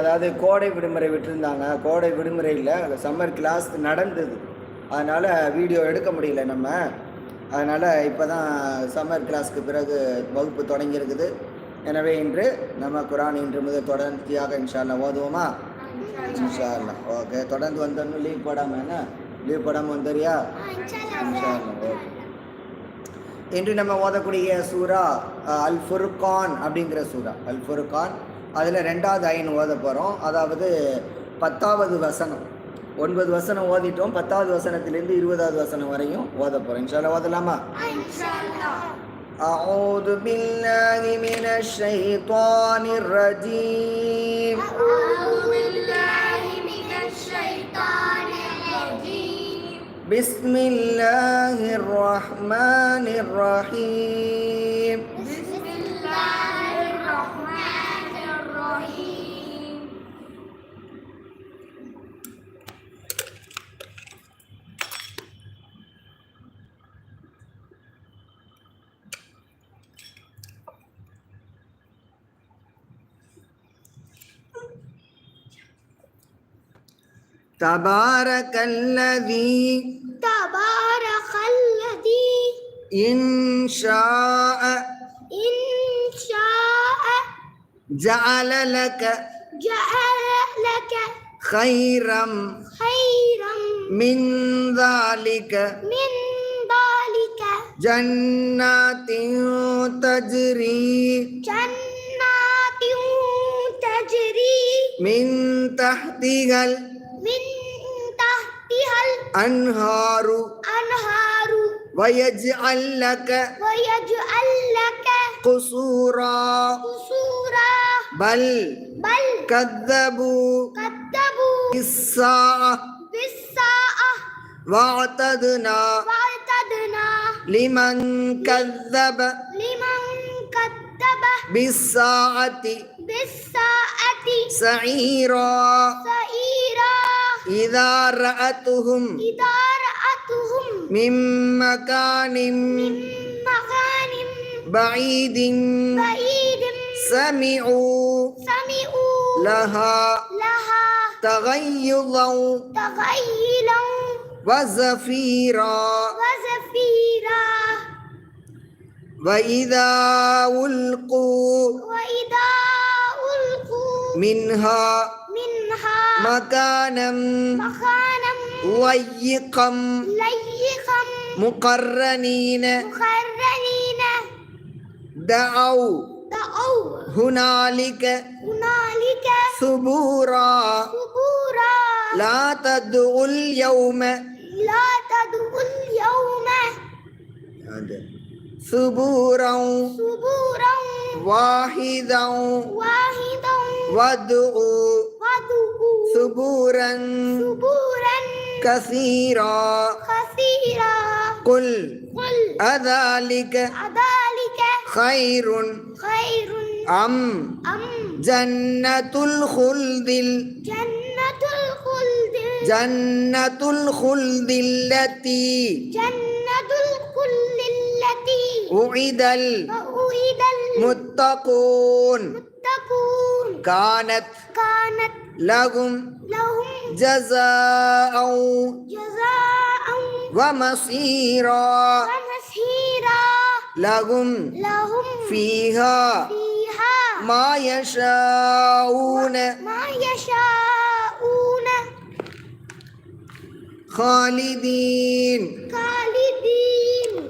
அதாவது கோடை விடுமுறை விட்டுருந்தாங்க. கோடை விடுமுறையில் சம்மர் கிளாஸ் நடந்தது. அதனால் வீடியோ எடுக்க முடியல நம்ம. அதனால் இப்போ தான் சம்மர் கிளாஸ்க்கு பிறகு வகுப்பு தொடங்கியிருக்குது எனவே இன்று நம்ம குரான் இன்று முதல் தொடர்ச்சியாக இன்ஷால்லாம் ஓதுவோமா? இன்ஷால்லாம் ஓகே தொடர்ந்து வந்தோன்னு லீவ் போடாமல் என்ன? லீவ் போடாமல் வந்துறியா இன்ஷால்லாம் ஓகே இன்று நம்ம ஓதக்கூடிய சூரா அல் ஃபுர்கான் அப்படிங்கிற சூரா. அல் ஃபுர்கான் அதில் ரெண்டாவது ஐன் ஓத போகிறோம் அதாவது பத்தாவது வசனம் ஒன்பது வசனம் ஓதிட்டோம் பத்தாவது வசனத்திலேருந்து இருபதாவது வசனம் வரையும் ஓத போகிறோம் இன்ஷால்லா ஓதலாமா أعوذ بالله من الشيطان الرجيم بسم الله الرحمن الرحيم تبارك الذي تبارك الذي إن شاء. إن شاء. جعل لك. جعل لك. خيرا. خيرا. من ذلك. من ذلك. جنات تجري. جنات تجري. من تحتها من تحتها الأنهار الأنهار ويجعل لك ويجعل لك قصورا. قصورا. بل بل كذبوا كذبوا بالساعة. بالساعة. واعتدنا واعتدنا. لمن كذب لمن كذب بالساعة. بالساعة. سعيرا. سعيرا. إذا رأتهم إذا رأتهم من مكان من مكان بعيد بعيد سمعوا سمعوا لها لها تغيظا تغيلا وزفيرا وزفيرا وإذا ألقوا وإذا ألقوا منها مكانا مكانا ضيقا ضيقا مقرنين. مقرنين. دعوا. دعوا. هنالك. هنالك. ثبورا. ثبورا. لا تدعوا اليوم. لا تدعوا اليوم. ثبورا. ثبورا. واحدا. واحدا. وادعوا. ثبورا ثبورا كثيرا كثيرا قل قل أذلك أذلك خير خير أم أم جنة الخلد ال- جنة الخلد جنة الخلد التي جنة الخلد التي وعد المتقون كانت كانت لهم لهم جزاء جزاء ومصيرا. ومسيرا لهم لهم فيها فيها ما يشاءون. ما يشاءون. خالدين. خالدين.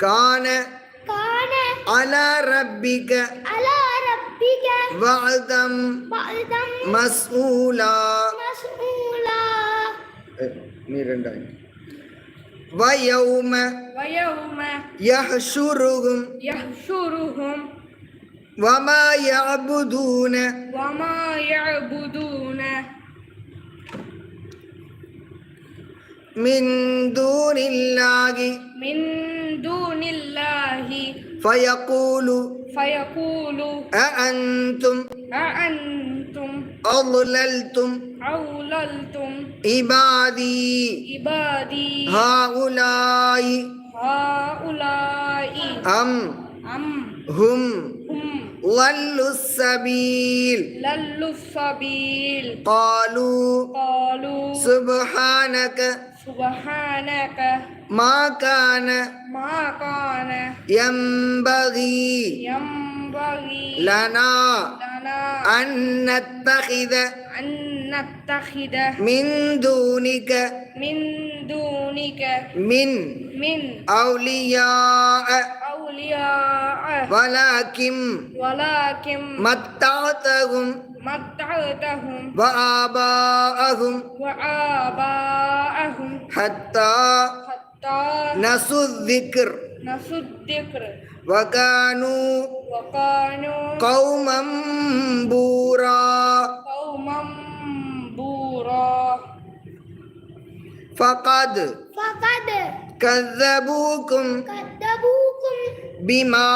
كان كان على ربك على ربك وعدا بعدا مسؤولا مسؤولا ويوم ويوم يحشرهم يحشرهم وما يعبدون وما يعبدون من دون الله من دون الله فيقول فيقول أأنتم أأنتم أضللتم أوللتم عبادي عبادي هؤلاء هؤلاء أم أم هم ضلوا السبيل ضلوا السبيل قالوا قالوا سبحانك سبحانك ما كان ما كان ينبغي ينبغي لنا لنا أن نتخذ أن نتخذ من دونك من دونك من من أولياء. أولياء. ولكن ولكن متعتهم متعتهم وآباءهم وآباءهم حتى حتى نسوا الذكر. نسوا الذكر وكانوا وكانوا قوما بورا قوما بورا فقد فقد كذبوكم كذبوكم بما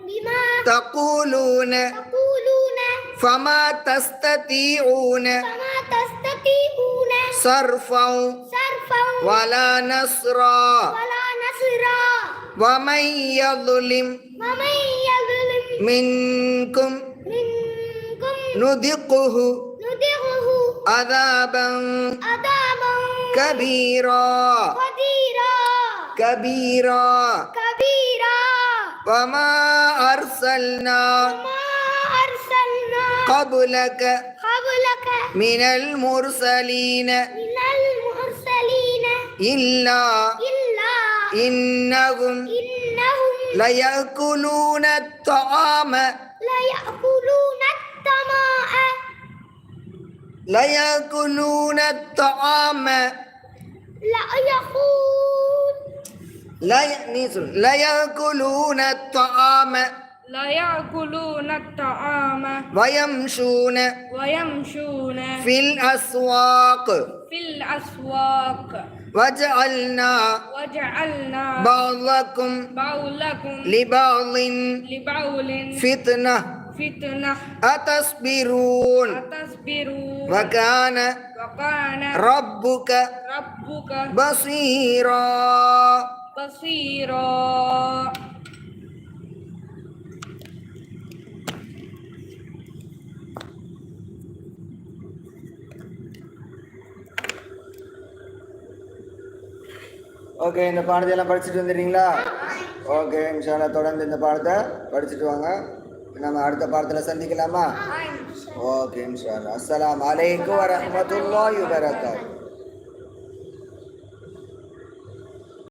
بما تقولون تقولون فما تستطيعون فما تستطيعون صرفا صرفا ولا نصرا ولا نصرا ومن يظلم منكم نذقه عذابا كبيرا كبيرا كبيرا وما أرسلنا قبلك قبلك من المرسلين من المرسلين إلا إلا إنهم إنهم ليأكلون الطعام. ليأكلون الطماء ليأكلون الطعام. لا يقول لا ي- ليأكلون الطعام. لا يأكلون الطعام. ويمشون ويمشون في الأسواق. في الأسواق. وجعلنا وجعلنا بعضكم بعضكم لبعض لبعض فتنة فتنة أتصبرون أتصبرون وكان وكان ربك ربك بصيرا بصيرا ஓகே இந்த பாடத்தையெல்லாம் படிச்சுட்டு வந்துடுறீங்களா? ஓகே இன்ஷால்லா தொடர்ந்து இந்த பாடத்தை படிச்சுட்டு வாங்க. நம்ம அடுத்த பாடத்தில் சந்திக்கலாமா? ஓகே இன்ஷால்லா அஸ்ஸலாமு அலைக்கும் வரஹ்மத்துல்லாஹி வபரகாத்துஹு